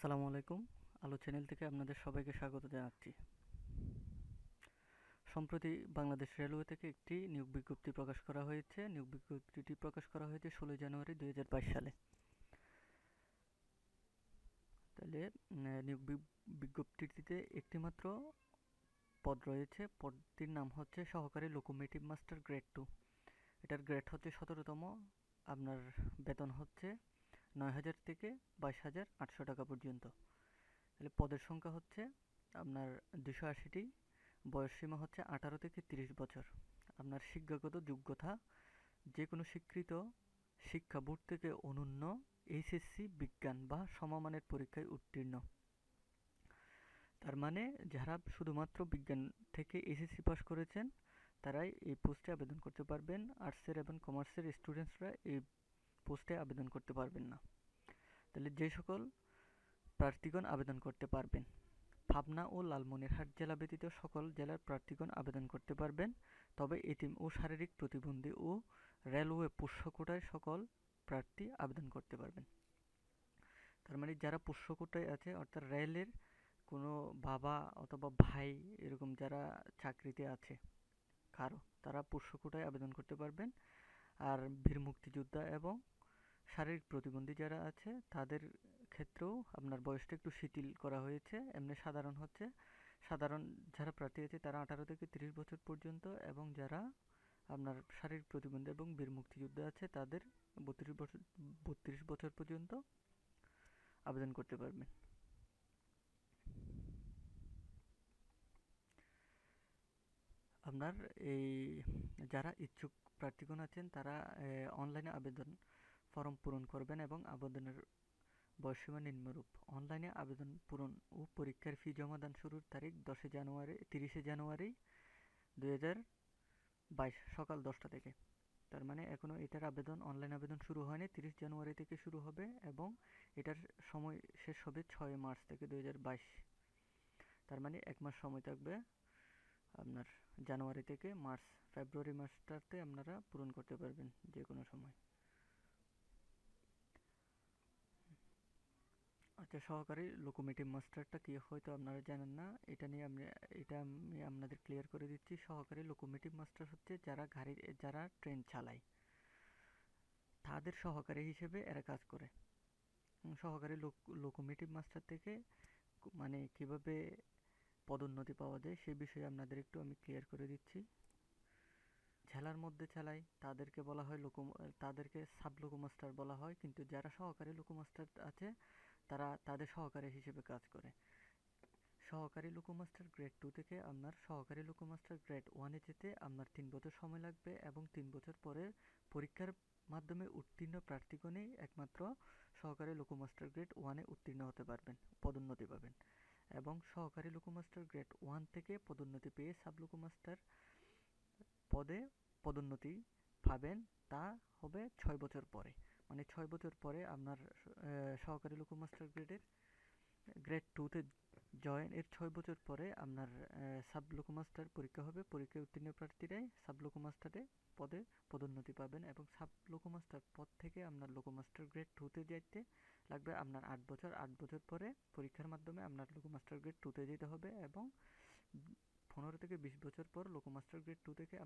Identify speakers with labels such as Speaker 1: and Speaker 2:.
Speaker 1: আসসালামু আলাইকুম। আলো চ্যানেল থেকে আপনাদের সবাইকে স্বাগত জানাচ্ছি। সম্প্রতি বাংলাদেশ রেলওয়ে থেকে একটি নিয়োগ বিজ্ঞপ্তি প্রকাশ করা হয়েছে। নিয়োগ বিজ্ঞপ্তিটি প্রকাশ করা হয়েছে ষোলোই জানুয়ারি দুই সালে। তাহলে নিয়োগ বিজ্ঞপ্তিটিতে একটিমাত্র পদ রয়েছে। পদটির নাম হচ্ছে সহকারী লোকোমেটিভ মাস্টার গ্রেড টু এটার গ্রেড হচ্ছে সতেরোতম। আপনার বেতন হচ্ছে নয় হাজার থেকে বাইশ হাজার আটশো টাকা পর্যন্ত। তাহলে পদের সংখ্যা হচ্ছে আপনার দুশো আশিটি বয়সসীমা হচ্ছে আঠারো থেকে তিরিশ বছর। আপনার শিক্ষাগত যোগ্যতা যে কোনো স্বীকৃত শিক্ষা বোর্ড থেকে অনন্য এইচএসসি বিজ্ঞান বা সমমানের পরীক্ষায় উত্তীর্ণ। তার মানে যারা শুধুমাত্র বিজ্ঞান থেকে এসএসসি পাস করেছেন, তারাই এই পোস্টে আবেদন করতে পারবেন। আর্টসের এবং কমার্সের স্টুডেন্টসরা এই পোস্টে আবেদন করতে পারবেন না। তাহলে যে সকল প্রার্থীগণ আবেদন করতে পারবেন, পাবনা ও লালমনিরহাট জেলা ব্যতীত সকল জেলার প্রার্থীগণ আবেদন করতে পারবেন, তবে এতিম ও শারীরিক প্রতিবন্ধী ও রেলওয়ে পোষ্য কোটায় সকল প্রার্থী আবেদন করতে পারবেন। তার মানে যারা পোষ্য কোটায় আছে, অর্থাৎ রেলের কোনো বাবা অথবা ভাই এরকম যারা চাকরিতে আছে, কারও, তারা পোষ্য কোটায় আবেদন করতে পারবেন। আর বীর মুক্তিযোদ্ধা এবং শারীরিক প্রতিবন্ধী যারা আছে, তাদের ক্ষেত্রেও আপনার বয়সটা একটু শিথিল করা হয়েছে। এমনি সাধারণ হচ্ছে, সাধারণ যারা প্রার্থী আছে তারা আঠারো থেকে তিরিশ বছর পর্যন্ত এবং যারা আপনার শারীরিক প্রতিবন্ধী এবং বীর মুক্তিযোদ্ধা আছে, তাদের বত্রিশ বছর বত্রিশ বছর পর্যন্ত আবেদন করতে পারবেন। আপনার এই যারা ইচ্ছুক প্রার্থীগণ আছেন, তারা অনলাইনে আবেদন ফর্ম পূরণ করবেন এবং আবেদনের বয়সীমা নিম্নরূপ। অনলাইনে আবেদন পূরণ ও পরীক্ষার ফি জমাদান শুরুর তারিখ দশে জানুয়ারি, তিরিশে জানুয়ারি দুই বাইশ সকাল দশটা থেকে। তার মানে এখনও এটার আবেদন অনলাইন আবেদন শুরু হয়নি। তিরিশ জানুয়ারি থেকে শুরু হবে এবং এটার সময় শেষ হবে ছয় মার্চ থেকে দু হাজার বাইশ। তার মানে এক মাস সময় থাকবে আপনার জানুয়ারি থেকে মার্চ, ফেব্রুয়ারি মাসটাতে আপনারা পূরণ করতে পারবেন যে কোনো সময়। আচ্ছা সহকারী লোকোমেটিভ মাস্টারটা কি হয়তো আপনারা জানেন না, এটা নিয়ে আমি এটা আমি আপনাদের ক্লিয়ার করে দিচ্ছি। সহকারী লোকোমেটিভ মাস্টার হচ্ছে যারা গাড়ি যারা ট্রেন চালায়। তাদের সহকারী হিসেবে এরা কাজ করে। সহকারী লোকোমেটিভ মাস্টার থেকে মানে কীভাবে পদোন্নতি পাওয়া যায়, সে বিষয়ে আপনাদের একটু আমি ক্লিয়ার করে দিচ্ছি। ঝেলার মধ্যে চালায় তাদেরকে বলা হয় লোকো, তাদেরকে সাব লোকোমাস্টার বলা হয়, কিন্তু যারা সহকারী লোকোমাস্টার আছে, তারা তাদের সহকারী হিসেবে কাজ করে। সহকারী লোকোমাস্টার গ্রেড টু থেকে আপনার সহকারী লোকোমাস্টার গ্রেড ওয়ানে যেতে আপনার তিন বছর সময় লাগবে এবং তিন বছর পরে পরীক্ষার মাধ্যমে উত্তীর্ণ প্রার্থীগণই একমাত্র সহকারী লোকোমাস্টার গ্রেড ওয়ানে উত্তীর্ণ হতে পারবেন, পদোন্নতি পাবেন। এবং সহকারী লোকোমাস্টার গ্রেড ওয়ান থেকে পদোন্নতি পেয়ে সাব লোকোমাস্টার পদে পদোন্নতি পাবেন। তা হবে ছয় বছর পরে। মানে ছয় বছর পরে আপনার সহকারী লোকোমাস্টার গ্রেডের, গ্রেড টুতে জয়েন এর ছয় বছর পরে আপনার সাব লোকোমাস্টার পরীক্ষা হবে। পরীক্ষায় উত্তীর্ণ প্রার্থীরাই সাব লোকোমাস্টারে পদে পদোন্নতি পাবেন এবং সাব লোকোমাস্টার পদ থেকে আপনার লোকোমাস্টার গ্রেড টুতে যাইতে লাগবে। আপনার আট বছর আট বছর পরে পরীক্ষার মাধ্যমে আপনার লোকোমাস্টার গ্রেড টুতে যেতে হবে এবং পনেরো থেকে বিশ বছর পর লোকোমাস্টার গ্রেড টু থেকে